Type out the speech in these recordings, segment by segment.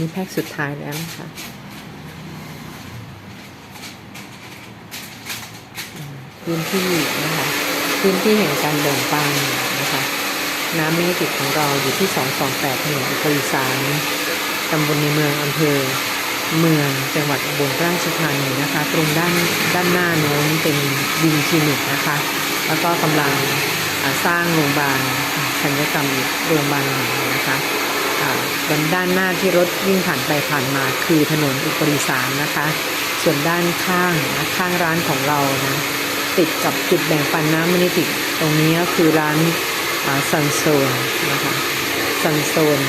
นี้แพ็คสุดท้ายแล้วนะคะพื้นที่นะคะพื้นที่แห่งการแบ่งปันนะคะน้ำมินิติดของเราอยู่ที่ 228ถนนอุปริสารตำบลในเมืองอำเภอ เมืองจังหวัดอุบลราชธานีนะคะ ตรงด้านด้านหน้าโน้นเป็นวินคลินิกนะคะ แล้วก็กำลังสร้างโรงพยาบาลศัลยกรรมโรงพยาบาลหนึ่งนะคะ อ่าด้านด้านหน้าที่รถวิ่งผ่านไปผ่านมาคือถนนอุปริสารนะคะ ส่วนด้านข้างนะข้างร้านของเรานะติดกับจุดแบ่งปันน้ำมินิติตรงนี้ก็คือร้านซันโซนนะคะซันโซน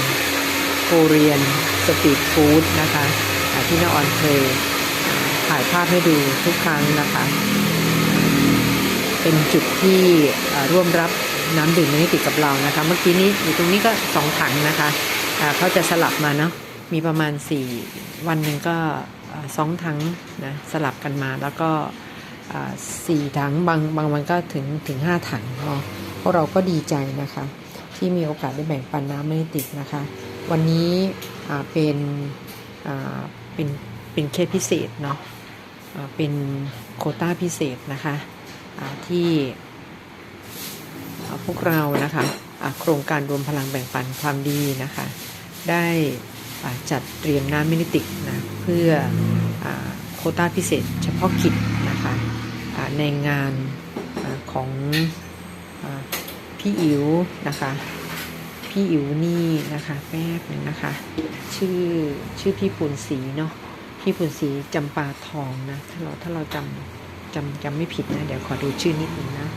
โคเรียนสตรีทฟู้ดนะคะอ่าที่น้าออนเคยถ่ายภาพให้ดูทุกครั้งนะคะ เป็นจุดที่ร่วมรับน้ำดื่มมินิติกับเรานะคะ เมื่อกี้นี้อยู่ตรงนี้ก็สองถังนะคะ เขาจะสลับมาเนาะมีประมาณ 4 วันหนึ่งก็สองถังนะสลับกันมาแล้วก็สี่ถังบางบางวันก็ถึงถึงห้าถังเนาะพวกเราก็ดีใจนะคะ ที่มีโอกาสได้แบ่งปันน้ำไม่ติดนะคะ วันนี้เป็นเป็นเป็นเคสพิเศษเนาะเป็นโคต้าพิเศษนะคะที่พวกเรานะคะโครงการรวมพลังแบ่งปันความดีนะคะ ได้จัดเตรียมน้ำมินิติกนะเพื่ออโคต้าพิเศษเฉพาะกิจนะคะในงานอของอพี่อิ๋วนะคะพี่อิ๋วนี่นะคะแป๊บหนึงนะคะ ชื่อชื่อพี่ปุณศรีเนาะพี่ปุณศรีจำปาทองนะถ้าเราถ้าเราจำจำจำไม่ผิดนะเดี๋ยวขอดูชื่อนิดนึงนะ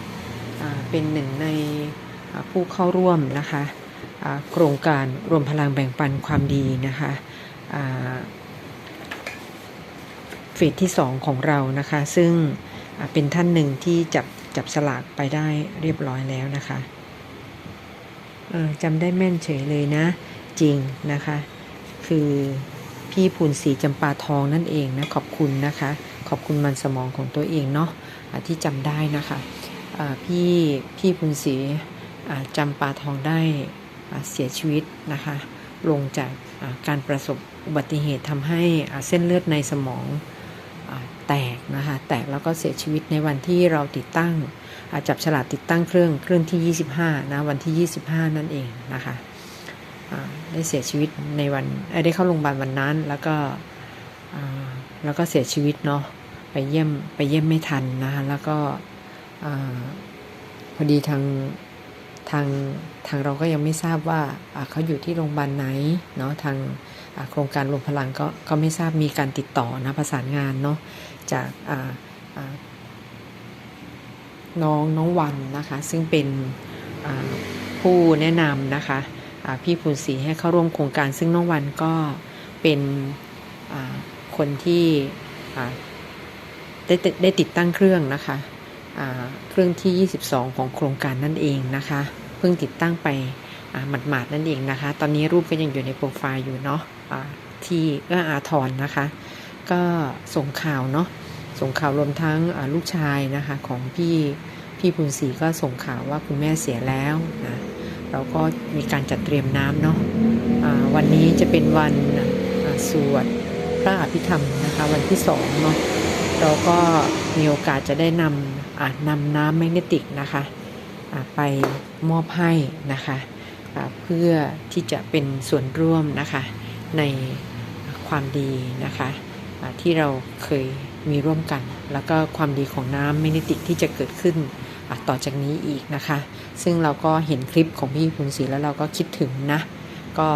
เป็นหนึ่งในผู้เข้าร่วมนะคะ โครงการรวมพลังแบ่งปันความดีนะคะเฟสที่ 2 ของเรานะคะ ซึ่งเป็นท่านหนึ่งที่จับจับสลากไปได้เรียบร้อยแล้วนะคะจำได้แม่นเฉยเลยนะ จริงนะคะ คือพี่พูนศรีจำปาทองนั่นเองนะ ขอบคุณนะคะ ขอบคุณมันสมองของตัวเองเนาะะที่จำได้นะคะะพี่พี่พูนศรีจำปาทองได้ เสียชีวิตนะคะลงจากการประสบอุบัติเหตุทำให้เส้นเลือดในสมองแตกนะคะแตกแล้วก็เสียชีวิตในวันที่เราติดตั้งจับฉลากติดตั้งเครื่องเครื่องที่ 25นะวันที่ 25 นั่นเองนะคะได้เสียชีวิตในวันได้เข้าโรงพยาบาลวันนั้นแล้วก็แล้วก็เสียชีวิตเนาะไปเยี่ยมไปเยี่ยมไม่ทันนะคะแล้วก็อพอดีทาง ทางทางเราก็ยังไม่ทราบว่าเขาอยู่ที่โรงพยาบาลไหนเนาะทางโครงการรวมพลังก็ก็ไม่ทราบมีการติดต่อนะประสานงานเนาะจากน้องน้องวันนะคะ ซึ่งเป็นผู้แนะนำนะคะพี่ภูนศรีให้เข้าร่วมโครงการ ซึ่งน้องวันก็เป็นคนที่ได้ได้ได้ติดตั้งเครื่องนะคะ เครื่องที่ 22 ของโครงการนั่นเองนะคะ เพิ่งติดตั้งไปหมาดๆนั่นเองนะคะ ตอนนี้รูปก็ยังอยู่ในโปรไฟล์อยู่เนาะะที่เอื้ออาทรนะคะ ก็ส่งข่าวเนาะส่งข่าวรวมทั้งลูกชายนะคะของพี่พี่พุนศรีก็ส่งข่าวว่าคุณแม่เสียแล้วนะเราก็มีการจัดเตรียมน้ำเนาะะวันนี้จะเป็นวันสวดพระอภิธรรมนะคะวันที่สองเนาะ เราก็มีโอกาสจะได้นำนำน้ำแมกเนติกนะคะไปมอบให้นะคะเพื่อที่จะเป็นส่วนร่วมนะคะในความดีนะคะที่เราเคยมีร่วมกัน แล้วก็ความดีของน้ำแมกเนติกที่จะเกิดขึ้นต่อจากนี้อีกนะคะ ซึ่งเราก็เห็นคลิปของพี่คุณศรีแล้วเราก็คิดถึงนะ ก็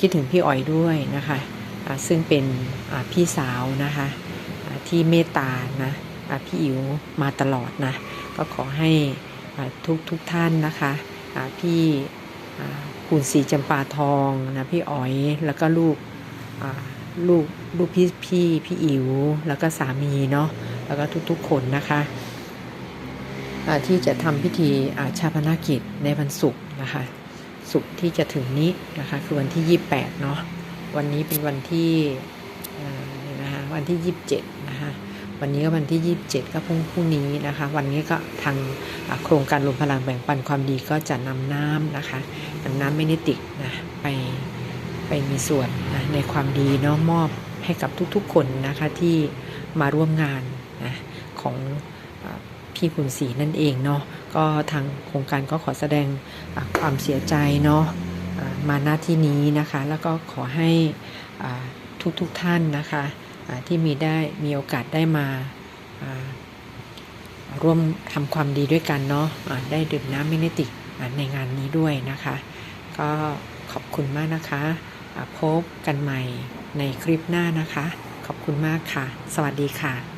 คิดถึงพี่อ๋อยด้วยนะคะซึ่งเป็นพี่สาวนะคะ ที่เมตตานะพี่อิ๋วมาตลอดนะ ก็ขอให้ทุกทุกท่านนะคะพี่คุณสีจำปาทองนะพี่อ๋อยแล้วก็ลูกลูกลูกพี่พี่พี่อิ๋วแล้วก็สามีเนาะแล้วก็ทุกๆคนนะคะที่จะทำพิธีชาพนากิจในวันศุกร์นะคะศุกร์ที่จะถึงนี้นะคะคือวันที่ 28เนาะวันนี้เป็นวันที่นะคะวันที่ 27 วันนี้ก็วันที่ 27 ก็พรุ่งพรุ่งนี้นะคะ วันนี้ก็ทางโครงการรวมพลังแบ่งปันความดีก็จะนำน้ำนะคะนำน้ำเมนิติกนะไปไปมีส่วนนะในความดีเนาะมอบให้กับทุกๆคนนะคะที่มาร่วมงานนะของพี่คุณศรีนั่นเองเนาะก็ทางโครงการก็ขอแสดงความเสียใจเนาะอ่ามาณที่นี้นะคะ แล้วก็ขอให้ทุกๆท่านนะคะ ที่มีได้มีโอกาสได้มาร่วมทำความดีด้วยกันเนาะะได้ดื่มน้ำมินิติกในงานนี้ด้วยนะคะ ก็ขอบคุณมากนะคะะพบกันใหม่ในคลิปหน้านะคะ ขอบคุณมากค่ะ สวัสดีค่ะ